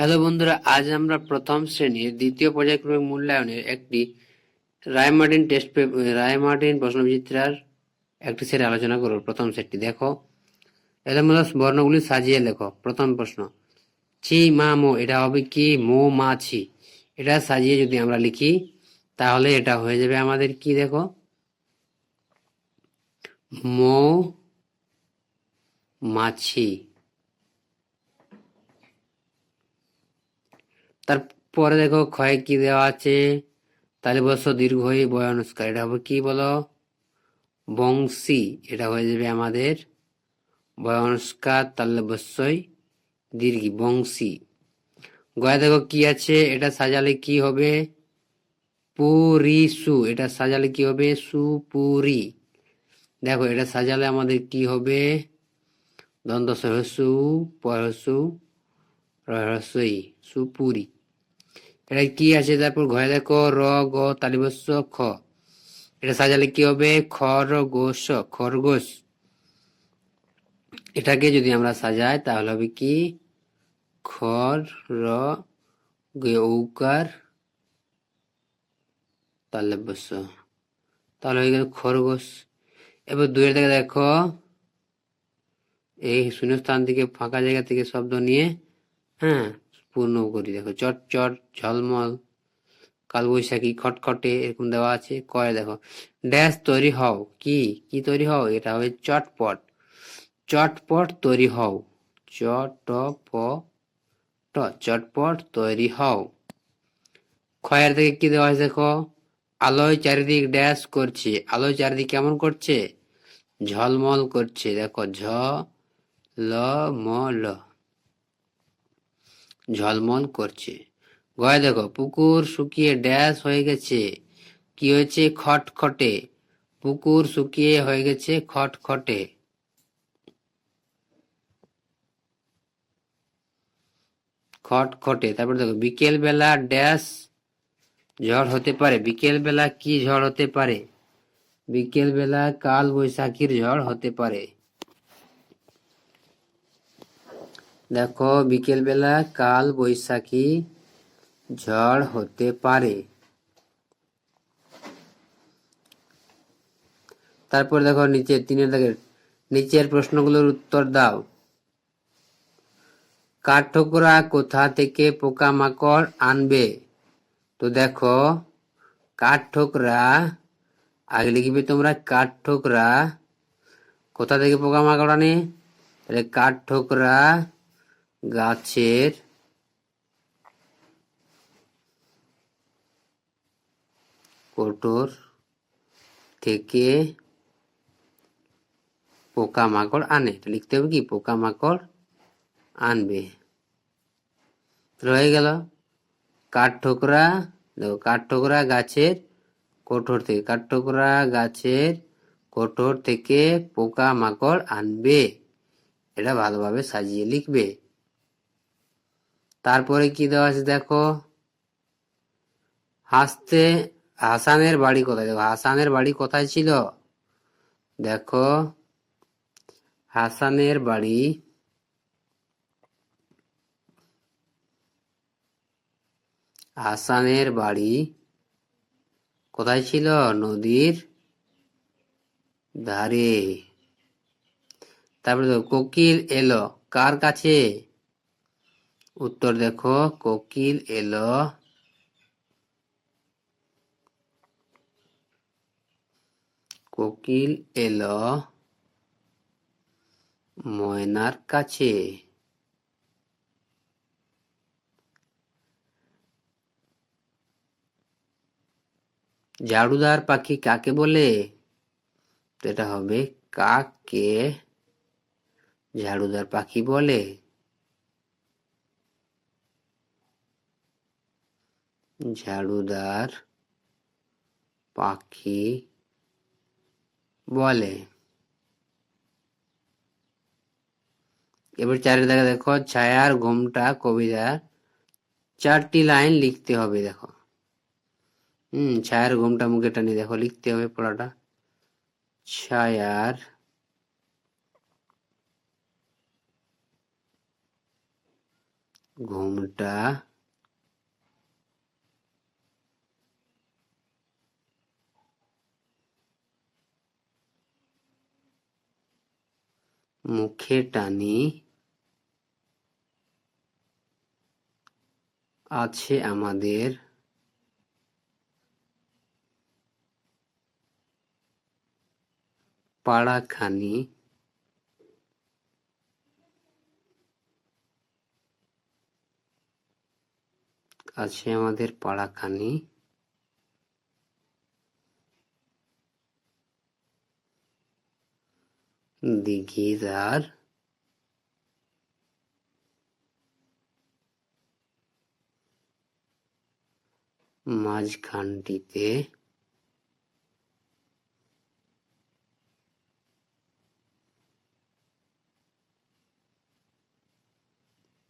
Hello বন্ধুরা, আজ আমরা প্রথম শ্রেণির দ্বিতীয় পর্যায়ক্রমিক মূল্যায়নের একটি রায়মার্টিন টেস্ট রায়মার্টিন প্রশ্নবিচিত্রার একটি সেট আলোচনা করব। প্রথম সেটটি দেখো। মধ্যে বর্ণগুলি সাজিয়ে লেখো। প্রথম প্রশ্ন ছি মা, মো, এটা হবে কি? মো, মা, ছি। এটা সাজিয়ে যদি আমরা লিখি, তাহলে এটা হয়ে যাবে আমাদের কি দেখো? মো মাছি তারপরে দেখো ক্ষয় কি দেওয়া আছে? তাহলে বলছো দীর্ঘ হয়ে বয়ানুষ্কার, এটা হবে কি বলো? বংশী, এটা হয়ে যাবে আমাদের বয়ানুষ্কার, তাহলে বস্যই দীর্ঘি, বংশী। গয়া দেখো কি আছে, এটা সাজালে কি হবে? পুরি সু, এটা সাজালে কি হবে? সুপুরি। দেখো, এটা সাজালে আমাদের কি হবে? দ্বন্দ্ব সহসু পরসু রহস্যই, সুপুরি। এটা কি আছে? তারপর ঘরে দেখো র, গ, তালিবস্য, খ। এটা সাজালে কি হবে? খর খরগোশ খরগোশ এটাকে যদি আমরা সাজাই, তাহলে হবে কি? খর র, গে, ঔকার তালব্যস্য তাহলে হয়ে গেল খরগোশ এবার দুয়ের থেকে দেখো। এই শূন্যস্থান থেকে ফাঁকা জায়গা থেকে শব্দ নিয়ে হ্যাঁ পূর্ণ করি। দেখো চট চট ঝলমল, কালবৈশাখী, খটখটে এরকম দেওয়া আছে। কয় দেখো, ড্যাশ তৈরি হও। কি? কি তৈরি হও? এটা হবে চটপট। চটপট তৈরি হও। চট প ট চটপট তৈরি হও। ক্ষয়ের থেকে কি দেওয়া আছে দেখো? আলোয় চারিদিক ড্যাশ করছে। আলোয় চারিদিক কেমন করছে? ঝলমল করছে। দেখো ঝ ল ম ল ঝলমল করছে। গয় দেখো, পুকুর শুকিয়ে ড্যাশ হয়ে গেছে। কি হয়েছে? খটখটে। পুকুর শুকিয়ে হয়ে গেছে খটখটে। খটখটে। তারপর দেখো বিকেল বেলা ড্যাশ ঝড় হতে পারে। বিকেল বেলা কি ঝড় হতে পারে? বিকেল বেলা কাল বৈশাখীর ঝড় হতে পারে। দেখো বিকেল বেলা কাল বৈশাখী ঝড় হতে পারে। তারপর দেখো নিচে তিনের দাগের নিচের প্রশ্নগুলোর উত্তর দাও। কাঠঠোকরা কোথা থেকে পোকামাকড় আনবে? তো দেখো, কাঠঠোকরা, আগে লিখবে তোমরা কাঠঠোকরা, কোথা থেকে পোকামাকড় আনে? তাহলে কাঠঠোকরা গাছের কোটর থেকে পোকামাকড় আনে। লিখতে হবে কি? পোকামাকড় আনবে। রয়ে গেল। কাঠঠোকরা দেখো কাঠঠোকরা গাছের কোঠর থেকে কাঠঠোকরা গাছের কোঠর থেকে পোকামাকড় আনবে। এটা ভালোভাবে সাজিয়ে লিখবে। তারপরে কি দেওয়া আছে দেখো? হাসতে, হাসানের বাড়ি কোথায়? দেখো, হাসানের বাড়ি কোথায় ছিল? দেখো, হাসানের বাড়ি হাসানের বাড়ি কোথায় ছিল? নদীর ধারে। তারপরে কোকিল এলো, কার কাছে? উত্তর দেখো, কোকিল এলো। কোকিল এলো। ময়নার কাছে। ঝাড়ুদার পাখি কাকে বলে? এটা হবে কাকে? ঝাড়ুদার পাখি বলে। ঝাড়ুদার পাখি বলে। এবার চারের দেখা, ছায়ার ঘুমটা, কবিতার চারটি লাইন লিখতে হবে, দেখো। হুম, ছায়ার ঘুমটা মুখে টানিয়ে দেখো, লিখতে হবে পড়াটা। ছায়ার ঘুমটা মুখে টানি আছে আমাদের পাড়াখানি। আছে আমাদের পাড়াখানি। দিঘিদার। মাঝখানটিতে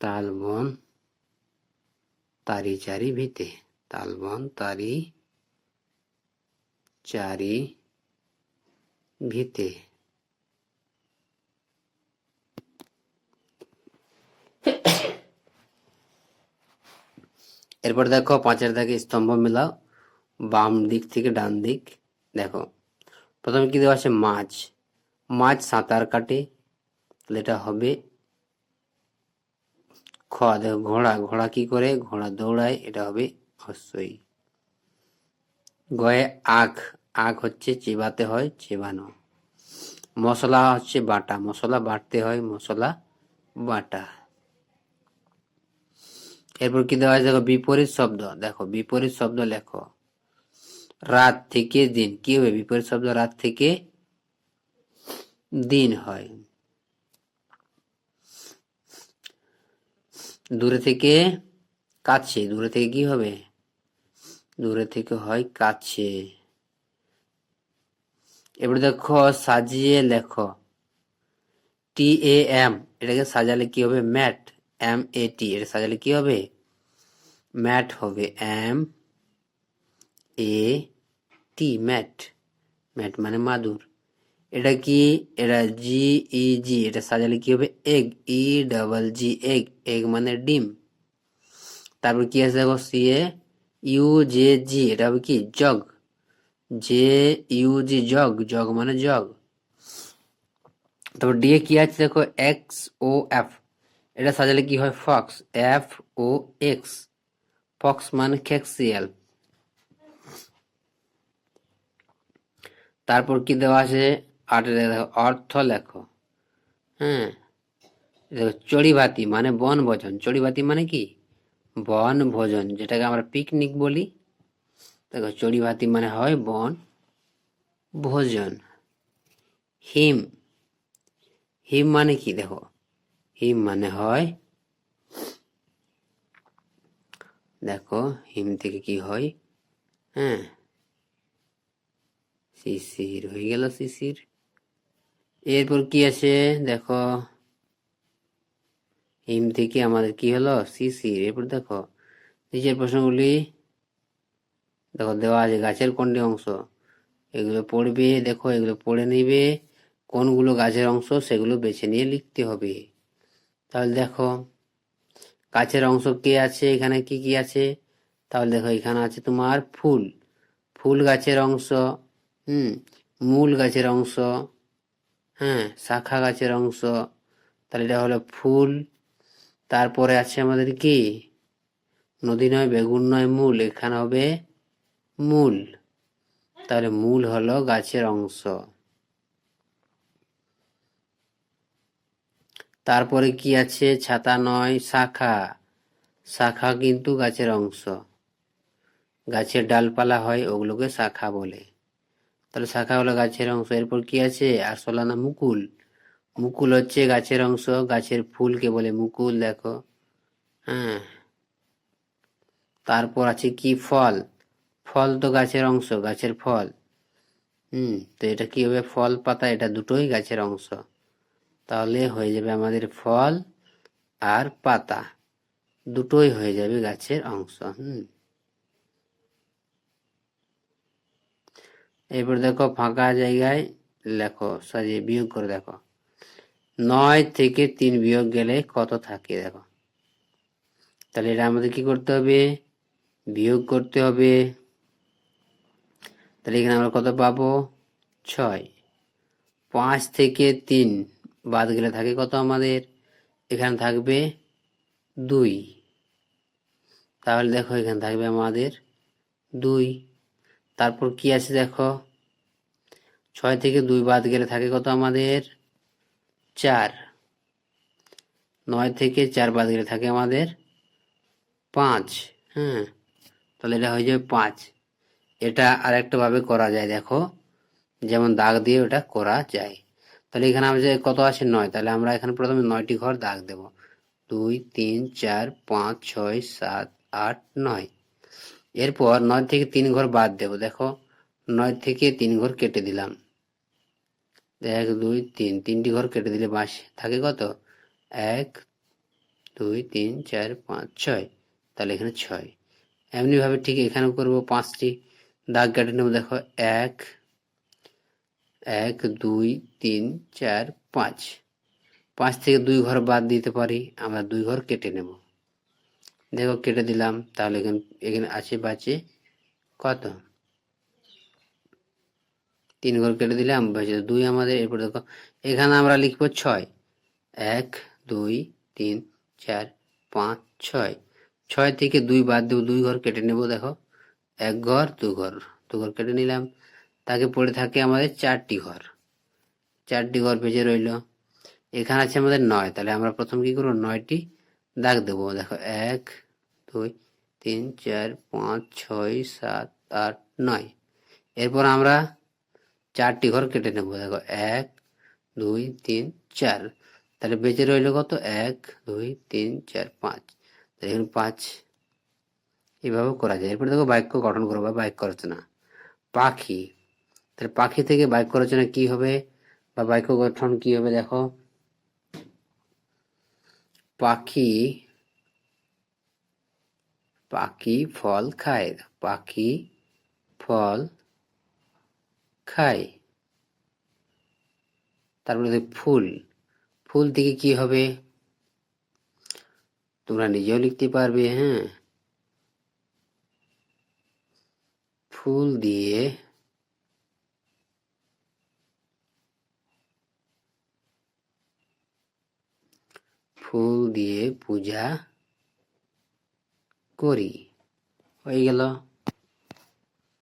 তালবন তারি চারি ভিতে তালবন তারি চারি ভিতে এরপর দেখো পাঁচের দাগে স্তম্ভ মেলাও, বাম দিক থেকে ডান দিক, দেখো। প্রথমে কি দেওয়া আছে? মাছ। মাছ সাঁতার কাটে, তাহলে এটা হবে খ। দেখো, ঘোড়া। ঘোড়া কি করে? ঘোড়া দৌড়ায়, এটা হবে অবশ্যই গয়ে আখ। আখ হচ্ছে চেবাতে হয়, চেবানো। মশলা হচ্ছে বাটা। মশলা বাটতে হয়, মশলা বাটা। এরপর কি দেওয়া দেখো, বিপরীত শব্দ। দেখো, বিপরীত শব্দ লেখো। রাত থেকে দিন। কি হবে? বিপরীত শব্দ রাত থেকে দিন হয়। দূরে থেকে কাছে। দূরে থেকে কি হবে? দূরে থেকে হয় কাছে। এবার দেখো, সাজিয়ে লেখো। T A M. এটাকে সাজালে কি হবে? ম্যাট। এম এ টি এটা সাজালে কি হবে? ম্যাট হবে M A T mat. Mat মানে মাদুর। এটা কি? এটা জি ই জি এটা সাজালে কি হবে? Egg E double G egg. Egg মানে ডিম। তারপর কি আছে দেখো? C A U J G এটা হবে কি? Jug. J U G jug. Jug মানে জগ। তারপর ডি এ কি আছে দেখো? এক্স ও এফ এটা সাজালে কি হয়? Fox, F O X. Fox মানে খেক্সিয়াল। তারপর কি দেওয়া আছে? আট দেখো অর্থ লেখো। হ্যাঁ। দেখো চড়িভাতি মানে বন ভোজন চড়িভাতি মানে কি? বন ভোজন যেটাকে আমরা পিকনিক বলি। দেখো চড়িভাতি মানে হয় বন ভোজন হিম। হিম মানে কি? দেখো হিম মানে হয়, দেখো হিম থেকে কি হয়? হ্যাঁ শিশির, হয়ে গেল শিশির। এরপর কি আছে? দেখো, হিম থেকে আমাদের কি হলো? শিশির। এরপর দেখো, নিচের প্রশ্নগুলি, দেখো, দেওয়া আছে গাছের কোনটি অংশ? এগুলো পড়বে, দেখো, এগুলো পড়ে নিবে। কোনগুলো গাছের অংশ? সেগুলো বেছে নিয়ে লিখতে হবে। তাহলে দেখো, গাছের অংশ কে আছে, এখানে কি কি আছে? তাহলে দেখো, এখানে আছে তোমার ফুল। ফুল গাছের অংশ, হুম, মূল গাছের অংশ হ্যাঁ শাখা গাছের অংশ। তাহলে এটা হলো ফুল। তারপরে আছে আমাদের কি? নদী নয়, বেগুন নয়, মূল। এখানে হবে মূল। তাহলে মূল হলো গাছের অংশ। তারপরে কি আছে? ছাতা নয়, শাখা। শাখা কিন্তু গাছের অংশ। গাছের ডালপালা হয় ওগুলোকে শাখা বলে। তাহলে শাখা হলো গাছের অংশ। এরপর কি আছে? আসলা না মুকুল। মুকুল হচ্ছে গাছের অংশ। গাছের ফুলকে বলে মুকুল, দেখো। হ্যাঁ। তারপর আছে কি? ফল। ফল তো গাছের অংশ, গাছের ফল। হুম, তো এটা কি হবে? ফল পাতা, এটা দুটোই গাছের অংশ। তাহলে হয়ে যাবে আমাদের ফল আর পাতা। দুটোই হয়ে যাবে গাছের অংশ, হুম। এরপর দেখো ফাঁকা জায়গায় লেখো, সাজিয়ে বিয়োগ করে দেখো। নয় থেকে তিন বিয়োগ গেলে কত থাকে দেখো। তাহলে এটা আমাদের কি করতে হবে? বিয়োগ করতে হবে। তাহলে এখানে আমরা কত পাবো? ছয়। পাঁচ থেকে তিন। বাদ গেলে থাকে কত আমাদের? এখানে থাকবে দুই। তাহলে দেখো এখানে থাকবে আমাদের দুই। তারপর কি আছে দেখো? ছয় থেকে দুই বাদ গেলে থাকে কত আমাদের? চার। নয় থেকে চার বাদ গেলে থাকে আমাদের পাঁচ। হ্যাঁ তাহলে এটা হয়ে যাবে পাঁচ। এটা আরেকটা ভাবে করা যায় দেখো। যেমন দাগ দিয়ে ওটা করা যায়। তাহলে এখানে আমাদের কত আছে নয়? তাহলে আমরা এখানে প্রথমে নয়টি ঘর দাগ দেব। দুই, তিন, চার, পাঁচ, ছয়, সাত, আট, নয়। এরপর নয় থেকে তিন ঘর বাদ দেব। দেখো, নয় থেকে তিন ঘর কেটে দিলাম। এক, দুই, তিন, তিনটি ঘর কেটে দিলে বাঁশ থাকে কত? এক, দুই, তিন, চার, পাঁচ, ছয়। তাহলে এখানে ছয়। এমনিভাবে ঠিক এখানে করব পাঁচটি। দাগ কেটে নেব, দেখো, এক এক, দুই, তিন, চার, পাঁচ। পাঁচ থেকে দুই ঘর বাদ দিতে পারি, আমরা দুই ঘর কেটে নেব। দেখো, কেটে দিলাম, তাহলে এখানে এখানে আছে বাঁচে কত? তিন ঘর কেটে দিলাম, বেঁচে দুই আমাদের, এরপর দেখো, এখানে আমরা লিখব ছয়। এক, দুই, তিন, চার, পাঁচ, ছয়। ছয় থেকে দুই বাদ দেবো দুই ঘর কেটে নেব, দেখো। এক ঘর, দু ঘর দু ঘর কেটে নিলাম। তাকে পড়ে থাকে আমাদের চারটি ঘর। চারটি ঘর বেঁচে রইল। এখানে আছে আমাদের নয়। তাহলে আমরা প্রথম কি করব? নয়টি দাগ দেবো। দেখো, এক, দুই, তিন, চার, পাঁচ, ছয়, সাত, আট, নয়। এরপর আমরা চারটি ঘর কেটে নেব। দেখো, এক, দুই, তিন, চার। তাহলে বেঁচে রইল কত? এক, দুই, তিন, চার, পাঁচ। তাহলে এখানে পাঁচ এভাবে করা যায়। এরপর দেখো, বাক্য গঠন করব বাক্য রচনা। পাখি তাহলে পাখি থেকে বাক্য রচনা কি হবে? বা বাক্য গঠন কি হবে দেখো। পাখি পাখি ফল খায়, পাখি ফল খায়। তারপরে দেখ ফুল ফুল থেকে কি হবে? তোমরা নিজেও লিখতে পারবে হ্যাঁ। ফুল দিয়ে ফুল দিয়ে পূজা করি। হয়ে গেল।